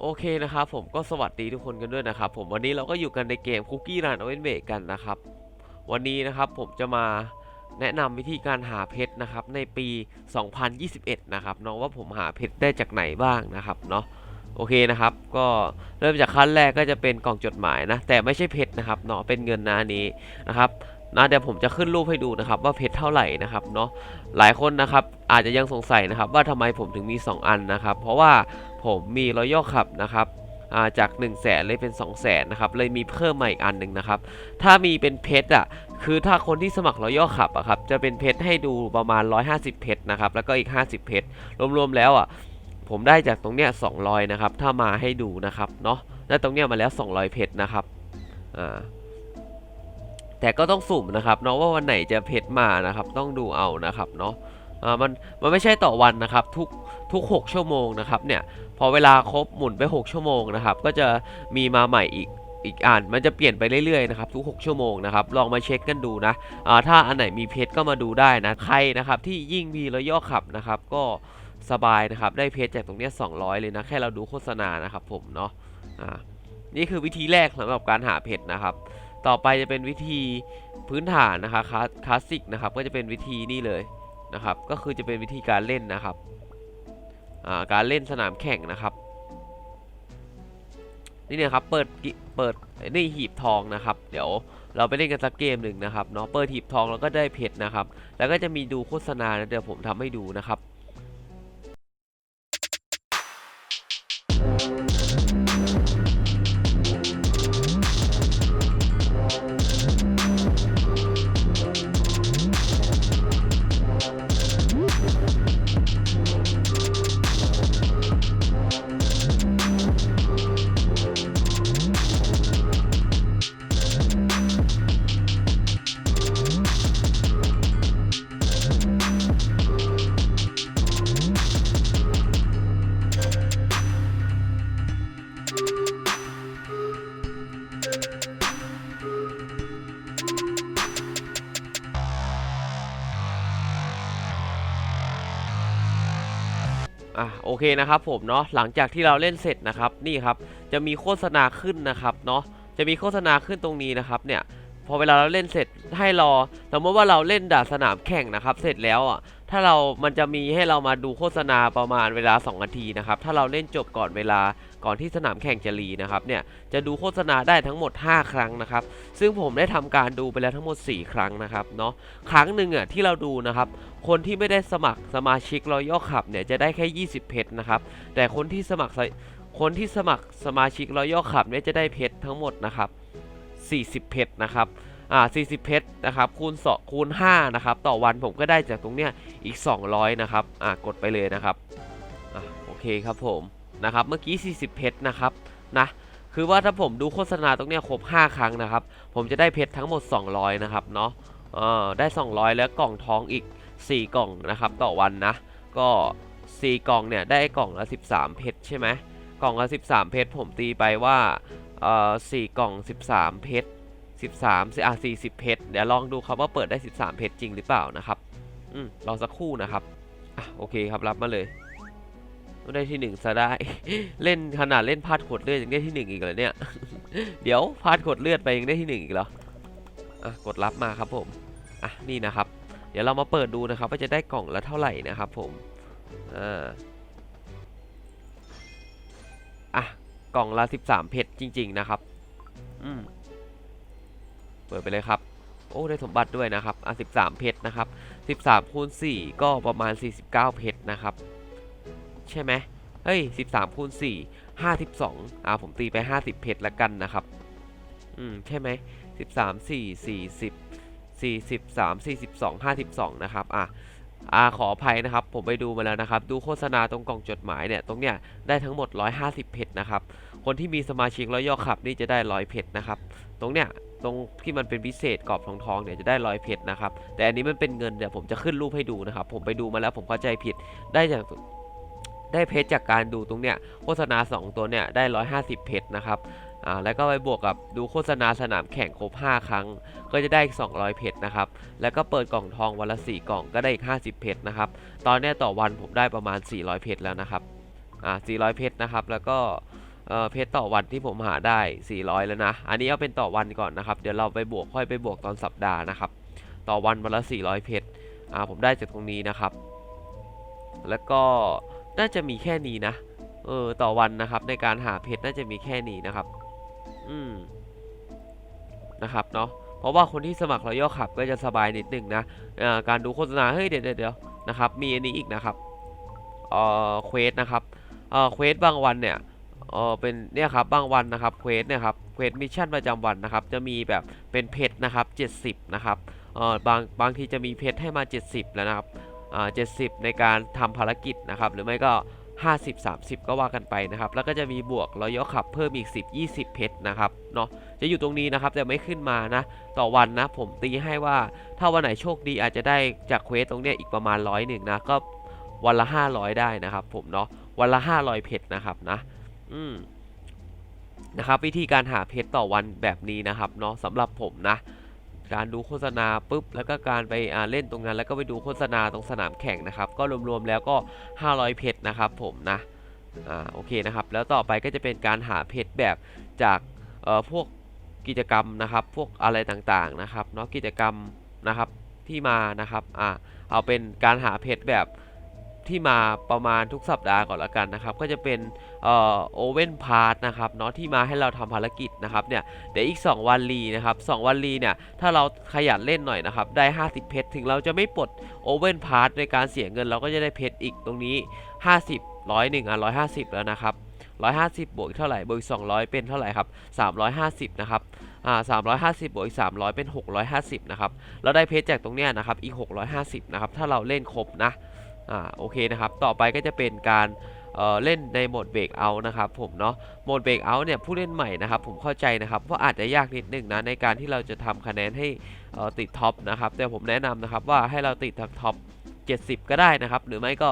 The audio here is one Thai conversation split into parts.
โอเคนะครับผมก็สวัสดีทุกคนกันด้วยนะครับผมวันนี้เราก็อยู่กันในเกมคุกกี้รันโอเวนเบกันนะครับ วันนี้นะครับผมจะมาแนะนำวิธีการหาเพชรนะครับในปี 2021 นะครับเนาะว่าผมหาเพชรได้จากไหนบ้างนะครับเนาะโอเคนะครับ ก็เริ่มจากขั้นแรกก็จะเป็นกล่องจดหมายนะ แต่ไม่ใช่เพชรนะครับเนาะเป็นเงินนะนี้นะครับ นะเดี๋ยวผมจะขึ้นรูปให้ดูนะครับว่าเพชรเท่าไหร่นะครับเนาะหลายคนนะครับอาจจะยังสงสัยนะครับว่าทำไมผมถึงมี 2 อันนะครับ เพราะว่าผมมีรอยัลขับนะครับาจาก 1 0 0 0 0แสนเลยเป็น 2 0 0แสนนะครับเลยมีเพิ่มมาอีกอันหนึ่งนะครับถ้ามีเป็นเพชรอะคือถ้าคนที่สมัครรอยัลขับอะครับจะเป็นเพชรให้ดูประมาณ 150 เพชรนะครับแล้วก็อีก 50 เพชรรวมๆแล้วอะผมได้จากตรงเนี้ย200 นะครับ ถ้ามาให้ดูนะครับเนาะได้ตรงเนี้ยมาแล้ว 200 เพชรนะครับอ่า แต่ก็ต้องสุ่มนะครับเนาะว่าวันไหนจะเพชรมานะครับ ต้องดูเอานะครับเนาะอ่ามันมันไม่ใช่ต่อวันนะครับ ทุกทุก 6 ชั่วโมงนะครับเนี่ยพอเวลาครบหมุนไป 6 ชั่วโมงนะครับ ก็จะมีมาใหม่อีกอีกอ่านมันจะเปลี่ยนไปเรื่อยๆนะครับทุก 6 ชั่วโมงนะครับลองมาเช็คกันดูนะอ่าถ้าอันไหนมีเพชรก็มาดูได้นะใครนะครับที่ยิ่งมีแล้วย่อขับนะครับ ก็สบายนะครับได้เพชรจากตรงนี้ 200 เลยนะแค่เราดูโฆษณานะครับผมเนาะอ่านี่คือวิธีแรกสำหรับการหาเพชรนะครับ ต่อไปจะเป็นวิธีพื้นฐานนะคะคลาสคลาสสิกนะครับก็จะเป็นวิธีนี่เลยนะครับ ก็คือจะเป็นวิธีการเล่นนะครับาการเล่นสนามแข่งนะครับนี่เนี่ยครับเปิดเปิดนี่หีบทองนะครับ เดี๋ยวเราไปเล่นกันสักเกมหนึ่งนะครับเนาะเปิดหีบทองแล้วก็ได้เพชรนะครับ แล้วก็จะมีดูโฆษณานะเดี๋ยวผมทำให้ดูนะครับ อะโอเคนะครับผมเนาะหลังจากที่เราเล่นเสร็จนะครับนี่ครับจะมีโฆษณาขึ้นนะครับเนาะจะมีโฆษณาขึ้นตรงนี้นะครับเนี่ยพอเวลาเราเล่นเสร็จให้รอสมมติว่าเราเล่นด่านสนามแข่งนะครับ เสร็จแล้วอะถ้าเรามันจะมีให้เรามาดูโฆษณาประมาณเวลา 2 นาทีนะครับถ้าเราเล่นจบก่อนเวลา ก่อนที่สนามแข่งจะรีนะครับเนี่ยจะดูโฆษณาได้ทั้งหมด 5 ครั้งนะครับซึ่งผมได้ทำการดูไปแล้วทั้งหมด 4 ครั้งนะครับเนาะครั้งหนึ่งอะที่เราดูนะครับคนที่ไม่ได้สมัครสมาชิกรอยัลขับเนี่ยจะได้แค่ 20 เพชรนะครับแต่คนที่สมัครสคนที่สมัครสมาชิกรอยัลขับเนี่ยจะได้เพชรทั้งหมดนะครับ40 เพชรนะครับอ่า40 เพชรนะครับคูณ2คูณ5นะครับต่อวันผมก็ได้จากตรงเนี้ยอีก 200 นะครับอ่ากดไปเลยนะครับอะโอเคครับผม นะครับ เมื่อกี้ 40 เพชรนะครับนะคือว่าถ้าผมดูโฆษณาตรงเนี้ยครบ 5 ครั้งนะครับ ผมจะได้เพชรทั้งหมด 200 นะครับเนาะเออได้ 200 แล้วกล่องทองอีก 4 กล่องนะครับต่อวันนะ ก็ 4 กล่องเนี่ยได้กล่องละ 13 เพชรใช่ไหมกล่องละ 13 เพชรผมตีไปว่าเอ่อ4กล่อง 13 เพชร 13อะ40 เพชร เดี๋ยวลองดูครับว่าเปิดได้ 13 เพชรจริงหรือเปล่านะครับ อืมรอสักครู่นะครับ อะโอเคครับรับมาเลย ได้ที่หนึ่งซะได้ เล่นขนาดเล่นพลาดขดเลือดยังได้ที่หนึ่งอีกเหรอเนี่ย เดี๋ยวพลาดขดเลือดไปยังได้ที่หนึ่งอีกเหรออะกดรับมาครับผมอะนี่นะครับ เดี๋ยวเรามาเปิดดูนะครับ ว่าจะได้กล่องละเท่าไหร่นะครับ ผมอ่าอะกล่องละ13 เพชรจริง ๆ นะครับ อืม เปิดไปเลยครับ โอ้ ได้สมบัติด้วยนะครับ อะ13 เพชรนะครับ 13คูณ4ก็ประมาณ 49 เพชรนะครับ ใช่ไหมเฮ้ย13คูณ4 52อ่าผมตีไป50เพชรละกันนะครับ อืม ใช่ไหม13 4 40 43 42 52นะครับ อะอ่าขออภัยนะครับ ผมไปดูมาแล้วนะครับ ดูโฆษณาตรงกล่องจดหมายเนี่ย ตรงเนี้ยได้ทั้งหมด 150 เพชรนะครับ คนที่มีสมาชิกร้อยย่อขับนี่จะได้ 100 เพชรนะครับ ตรงเนี้ยตรงที่มันเป็นพิเศษกรอบทองทองๆเนี่ยจะได้ร้อยเพชรนะครับ แต่อันนี้มันเป็นเงินเดี๋ยวผมจะขึ้นรูปให้ดูนะครับ ผมไปดูมาแล้วผมเข้าใจผิดได้จาก ได้เพชรจากการดูตรงเนี้ยโฆษณา 2 ตัวเนี่ยได้ 150 เพชรนะครับอ่าแล้วก็ไปบวกกับดูโฆษณาสนามแข่งครบ 5 ครั้ง ก็จะได้อีก 200 เพชรนะครับ แล้วก็เปิดกล่องทองวันละ 4 กล่องก็ได้อีก 50 เพชรนะครับ ตอนเนี้ยต่อวันผมได้ประมาณ 400 เพชรแล้วนะครับ อ่า 400 เพชรนะครับ แล้วก็เอ่อเพชรต่อวันที่ผมหาได้ 400 แล้วนะ อันนี้เอาเป็นต่อวันก่อนนะครับ เดี๋ยวเราไปบวกค่อยไปบวกตอนสัปดาห์นะครับ ต่อวันวันละ 400 เพชร อ่า ผมได้จากตรงนี้นะครับ แล้วก็ น่าจะมีแค่นี้นะ เออ ต่อวันนะครับ ในการหาเพชรน่าจะมีแค่นี้นะครับ อืม นะครับเนาะ เพราะว่าคนที่สมัครรอยัลขับก็จะสบายนิดหนึ่งนะการดูโฆษณา เฮ้ย เดี๋ยวเดี๋ยวนะครับ มีอันนี้อีกนะครับ เอ่อ เควสนะครับ เอ่อ เควสบางวันเนี่ย เอ่อ เป็นเนี่ยครับ บางวันนะครับ เควสเนี่ยครับ เควสมิชชั่นประจำวันนะครับ จะมีแบบเป็นเพชรนะครับ 70 นะครับ เอ่อ บางบางทีจะมีเพชรให้มา 70 แล้วนะครับ อ่า70ในการทำภารกิจนะครับ หรือไม่ก็ 50 30 ก็ว่ากันไปนะครับ แล้วก็จะมีบวกรอยขับเพิ่มอีก 10 20 เพชรนะครับเนาะจะอยู่ตรงนี้นะครับแต่ไม่ขึ้นมานะต่อวันนะ ผมตีให้ว่าถ้าวันไหนโชคดีอาจจะได้จากเควสตรงเนี้ยอีกประมาณร้อยหนึ่งนะก็วันละ 500 ได้นะครับ ผมเนาะวันละ 500 เพชรนะครับนะ อืมนะครับ วิธีการหาเพชรต่อวันแบบนี้นะครับเนาะสำหรับผมนะ การดูโฆษณาปุ๊บแล้วก็การไปเล่นตรงนั้น แล้วก็ไปดูโฆษณาตรงสนามแข่งนะครับ ก็รวมๆแล้วก็ 500 เพชรนะครับผมนะอ่าโอเคนะครับ แล้วต่อไปก็จะเป็นการหาเพชรแบบจากเอ่อพวกกิจกรรมนะครับ พวกอะไรต่างๆนะครับเนาะกิจกรรมนะครับที่มานะครับอ่าเอาเป็นการหาเพชรแบบ ที่มาประมาณทุกสัปดาห์ก่อนละกันนะครับ ก็จะเป็นโอเว่นพาร์ทนะครับเนาะที่มาให้เราทำภารกิจนะครับเนี่ยเดี๋ยวอีก 2 วันรีนะครับ2วันรีเนี่ยถ้าเราขยันเล่นหน่อยนะครับได้ 50 เพชรถึงเราจะไม่ปลดโอเว่นพาร์ทในการเสียเงินเราก็จะได้เพชรอีกตรงนี้ 50ร้อยหนึ่งอะ150 แล้วนะครับ150 บวกอีกเท่าไหร่บวกอีก200 เป็นเท่าไหร่ครับ350 นะครับอ่า350 บวกอีก300 เป็น 650 นะครับ เราได้เพชรจากตรงเนี้ยนะครับ อีก 650 นะครับ ถ้าเราเล่นครบนะ อ่าโอเคนะครับ ต่อไปก็จะเป็นการเเล่นในโหมดเบรกเอานะครับผมเนาะโหมดเบรกเอาเนี่ยผู้เล่นใหม่นะครับผมเข้าใจนะครับว่าอาจจะยากนิดนึงนะในการที่เราจะทำคะแนนให้ติดท็อปนะครับแต่ผมแนะนำนะครับว่าให้เราติดท็อป 70 ก็ได้นะครับ หรือไม่ก็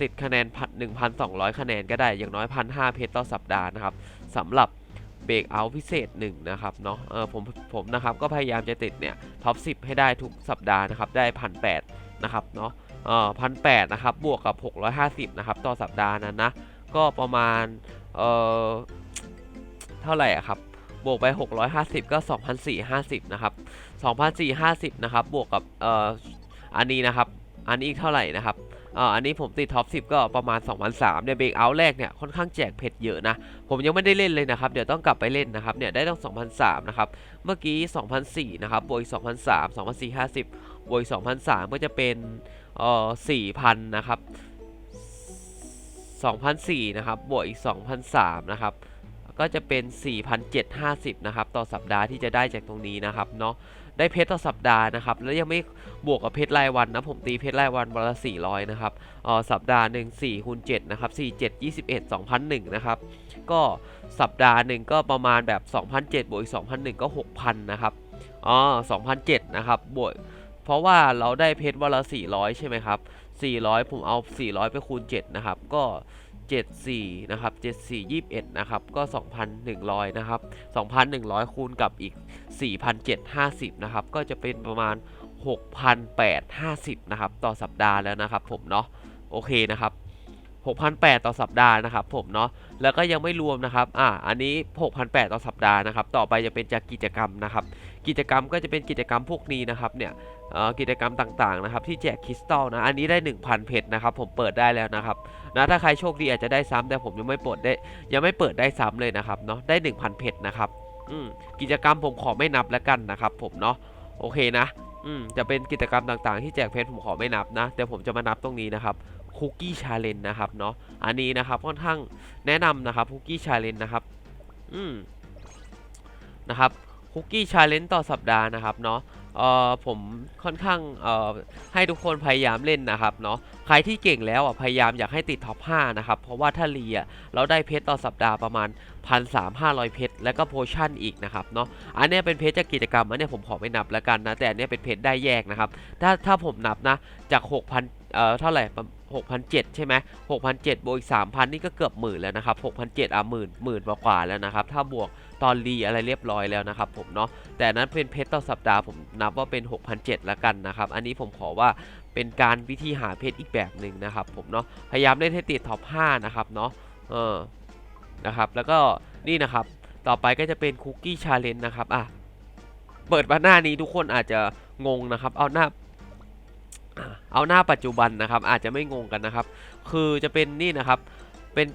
ติดคะแนนพัน1,200คะแนนก็ได้อย่างน้อย1,500เพชรต่อสัปดาห์นะครับสำหรับเบรกเอาพิเศษ1นะครับเนาะเออผมผมนะครับก็พยายามจะติดเนี่ยท็อป10 ให้ได้ทุกสัปดาห์นะครับได้1,800นะครับเนาะ เอ่อพันแปดนะครับ บวกกับ 650 นะครับ ต่อสัปดาห์นั้นนะ ก็ประมาณ เอ่อ เท่าไหร่อะครับ บวกไป 650 ก็ 2,450 นะครับ 2,450 นะครับ บวกกับ เอ่อ อันนี้นะครับ อันนี้อีกเท่าไหร่นะครับเอ่ออันนี้ผมติดท็อป 10 ก็ประมาณ2,300เนี่ยเบรกเอาท์แรกเนี่ยค่อนข้างแจกเพชรเยอะนะ ผมยังไม่ได้เล่นเลยนะครับ เดี๋ยวต้องกลับไปเล่นนะครับ เนี่ยได้ต้อง2,300นะครับ เมื่อกี้2,400นะครับ บวกอีก2,300 2,450 บวกอีก2,300ก็จะเป็น เอ่อสี่พันนะครับสองพันสี่นะครับ บวกอีกสองพันสามนะครับ ก็จะเป็น 4,750 นะครับ ต่อสัปดาห์ที่จะได้จากตรงนี้นะครับ เนาะ ได้เพชรต่อสัปดาห์นะครับ แล้วยังไม่บวกกับเพชรรายวันนะ ผมตีเพชรรายวันวันละ400 นะครับอ่อสัปดาห์หนึ่ง4คูณ7นะครับ 4 7 21 2,001 นะครับ ก็สัปดาห์หนึ่งก็ประมาณแบบ 2,007 บวกอีก 2,001 ก็ 6,000 นะครับ อ๋อ 2,007 นะครับ บวก เพราะว่าเราได้เพชรวันละ400 ใช่ไหมครับ 400 ผมเอา 400 ไปคูณ 7 นะครับ ก็ 74 นะครับ 74 21 นะครับ ก็ 2,100 นะครับ 2,100 คูณกับอีก 4,750 นะครับ ก็จะเป็นประมาณ 6,850 นะครับ ต่อสัปดาห์แล้วนะครับผมเนาะ โอเคนะครับ 6,800 ต่อสัปดาห์นะครับผมเนาะแล้วก็ยังไม่รวมนะครับอ่าอันนี้ 6,800 ต่อสัปดาห์นะครับต่อไปจะเป็นจากกิจกรรมนะครับกิจกรรมก็จะเป็นกิจกรรมพวกนี้นะครับเนี่ยอ่อกิจกรรมต่างๆนะครับที่แจกคริสตัลนะอันนี้ได้ 1,000 เพชรนะครับผมเปิดได้แล้วนะครับนะถ้าใครโชคดีอาจจะได้ซ้ำแต่ผมยังไม่เปิดได้ยังไม่เปิดได้ซ้ำเลยนะครับเนาะได้ 1,000 เพชรนะครับอืมกิจกรรมผมขอไม่นับแล้วกันนะครับผมเนาะโอเคนะอืมจะเป็นกิจกรรมต่างๆ ที่แจกเพชรผมขอไม่นับนะแต่ผมจะมานับตรงนี้นะครับ คุกกี้ชาเลนนะครับเนาะอันนี้นะครับค่อนข้างแนะนำนะครับคุกกี้ชาเลนนะครับอืมนะครับคุกกี้ชาเลนต่อสัปดาห์นะครับเนาะเอ่อผมค่อนข้างเอ่อให้ทุกคนพยายามเล่นนะครับเนาะใครที่เก่งแล้วอะพยายามอยากให้ติดท็อป 5 นะครับ เพราะว่าถ้ารีอะเราได้เพชรต่อสัปดาห์ประมาณ 1,300 เพชรแล้วก็โพชั่นอีกนะครับเนาะอันเนี้ยเป็นเพชรจากกิจกรรมอันเนี้ยผมขอไม่นับแล้วกันนะแต่อันเนี้ยเป็นเพชรได้แยกนะครับ ถ้าถ้าผมนับนะจาก 6,000เอ่อเท่าไหร่ 6,700ใช่ไหม6,700บวกอีก 3,000 นี่ก็เกือบหมื่นแล้วนะครับ6,700อะหมื่นหมื่นกว่าแล้วนะครับ ถ้าบวกตอนรีอะไรเรียบร้อยแล้วนะครับผมเนาะ แต่นั้นเป็นเพชรต่อสัปดาห์ผมนับว่าเป็น6,700ละกันนะครับ อันนี้ผมขอว่าเป็นการวิธีหาเพชรอีกแบบหนึ่งนะครับผมเนาะ พยายามเล่นให้ติดท็อป 5 นะครับเนาะ เออ นะครับ แล้วก็นี่นะครับ ต่อไปก็จะเป็นคุกกี้ชาเลนจ์นะครับ อะ เปิดมาหน้านี้ทุกคนอาจจะงงนะครับ เอาหน้า เอาหน้าปัจจุบันนะครับ อาจจะไม่งงกันนะครับ คือจะเป็นนี่นะครับ เป็น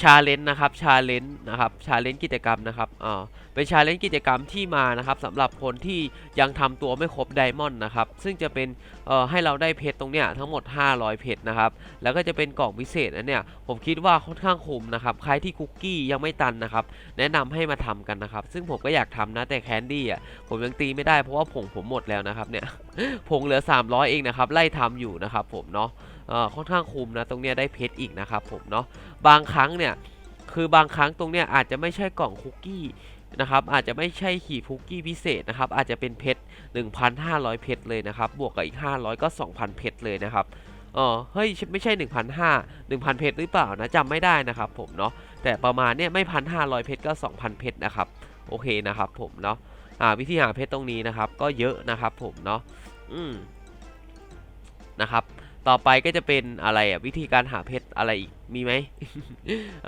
ชาเลนจ์นะครับชาเลนจ์นะครับชาเลนจ์กิจกรรมนะครับอ่าเป็นชาเลนจ์กิจกรรมที่มานะครับสำหรับคนที่ยังทำตัวไม่ครบไดมอนด์นะครับซึ่งจะเป็นเอ่อให้เราได้เพชรตรงเนี้ยทั้งหมด 500 เพชรนะครับแล้วก็จะเป็นกล่องพิเศษอันเนี้ยผมคิดว่าค่อนข้างคุ้มนะครับใครที่คุกกี้ยังไม่ตันนะครับแนะนำให้มาทำกันนะครับซึ่งผมก็อยากทำนะแต่แคนดี้อะผมยังตีไม่ได้เพราะว่าผงผมหมดแล้วนะครับเนี่ยผงเหลือ 300 เองนะครับไล่ทำอยู่นะครับผมเนาะ ค่อนข้างคุ้มนะตรงเนี้ยได้เพชรอีกนะครับผมเนาะบางครั้งเนี่ยคือบางครั้งตรงเนี้ยอาจจะไม่ใช่กล่องคุกกี้นะครับอาจจะไม่ใช่ขีดคุกกี้พิเศษนะครับอาจจะเป็นเพชร 1,500 เพชรเลยนะครับบวกกับอีก 500 ก็ 2,000 เพชรเลยนะครับเออเฮ้ยไม่ใช่ 1,500 1,000 เพชรหรือเปล่านะจำไม่ได้นะครับผมเนาะแต่ประมาณเนี้ยไม่ 1,500 เพชรก็ 2,000 เพชรนะครับโอเคนะครับผมเนาะอ่าวิธีหาเพชรตรงนี้นะครับก็เยอะนะครับผมเนาะอืมนะครับ ต่อไปก็จะเป็นอะไรอะวิธีการหาเพชรอะไรอีกมีไหม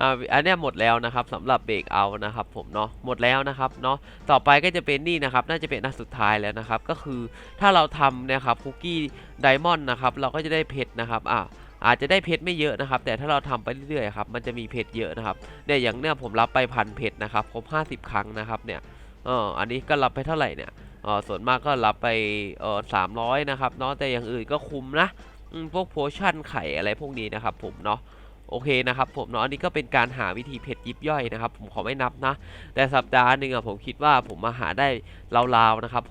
อ่าอันนี้หมดแล้วนะครับสำหรับเบรกเอานะครับผมเนาะหมดแล้วนะครับเนาะต่อไปก็จะเป็นนี่นะครับ น่าจะเป็นอันสุดท้ายแล้วนะครับ ก็คือถ้าเราทำนะครับคุกกี้ไดมอนด์นะครับเราก็จะได้เพชรนะครับอ่าอาจจะได้เพชรไม่เยอะนะครับ แต่ถ้าเราทำไปเรื่อยๆครับมันจะมีเพชรเยอะนะครับเนี่ยอย่างเนี้ยผมรับไปพันเพชรนะครับครบ50 ครั้งนะครับเนี่ยเอออันนี้ก็รับไปเท่าไหร่เนี่ยเออส่วนมากก็รับไปเออสามร้อยนะครับเนาะแต่อย่างอื่นก็คุ้มนะ พวกโพชั่นไข่อะไรพวกนี้นะครับผมเนาะโอเคนะครับผมเนาะอันนี้ก็เป็นการหาวิธีเพชรยิบย่อยนะครับ ผมขอไม่นับนะ แต่สัปดาห์หนึ่งอะผมคิดว่าผมมาหาได้ราวๆนะครับ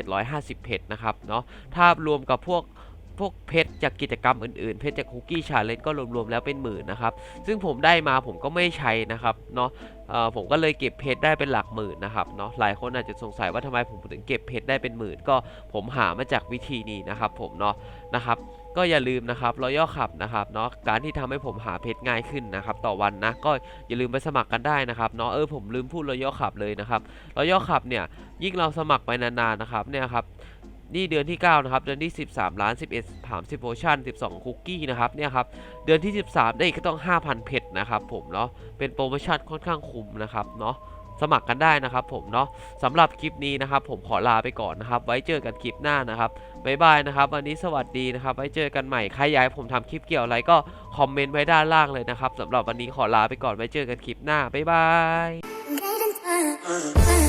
6,750 เพชรนะครับเนาะถ้ารวมกับพวกพวกเพชรจากกิจกรรมอื่นๆ เพชรจากคุกกี้ชาเลนจ์ก็รวมๆแล้วเป็นหมื่นนะครับ ซึ่งผมได้มาผมก็ไม่ใช้นะครับเนาะผมก็เลยเก็บเพชรได้เป็นหลักหมื่นนะครับเนาะหลายคนอาจจะสงสัยว่าทำไมผมถึงเก็บเพชรได้เป็นหมื่น ก็ผมหามาจากวิธีนี้นะครับผมเนาะนะครับ ก็อย่าลืมนะครับรอยัลขับนะครับเนาะการที่ทำให้ผมหาเพชรง่ายขึ้นนะครับต่อวันนะก็อย่าลืมไปสมัครกันได้นะครับเนาะเออผมลืมพูดรอยัลขับเลยนะครับรอยัลขับเนี่ยยิ่งเราสมัครไปนานๆนะครับเนี่ยครับนี่เดือนที่ 9 นะครับ เดือนที่ 13 ล้าน 11 30โพชั่น 12 คุกกี้นะครับเนี่ยครับเดือนที่ 13 ได้อีกก็ต้อง 5,000 เพชรนะครับผมเนาะเป็นโปรโมชั่นค่อนข้างคุ้มนะครับเนาะ สมัครกันได้นะครับผมเนาะสำหรับคลิปนี้นะครับ ผมขอลาไปก่อนนะครับ ไว้เจอกันคลิปหน้านะครับบ๊ายบายนะครับ วันนี้สวัสดีนะครับ ไว้เจอกันใหม่ใครอยากให้ผมทำคลิปเกี่ยวอะไรก็คอมเมนต์ไว้ด้านล่างเลยนะครับสำหรับวันนี้ขอลาไปก่อนไว้เจอกันคลิปหน้าบ๊ายบาย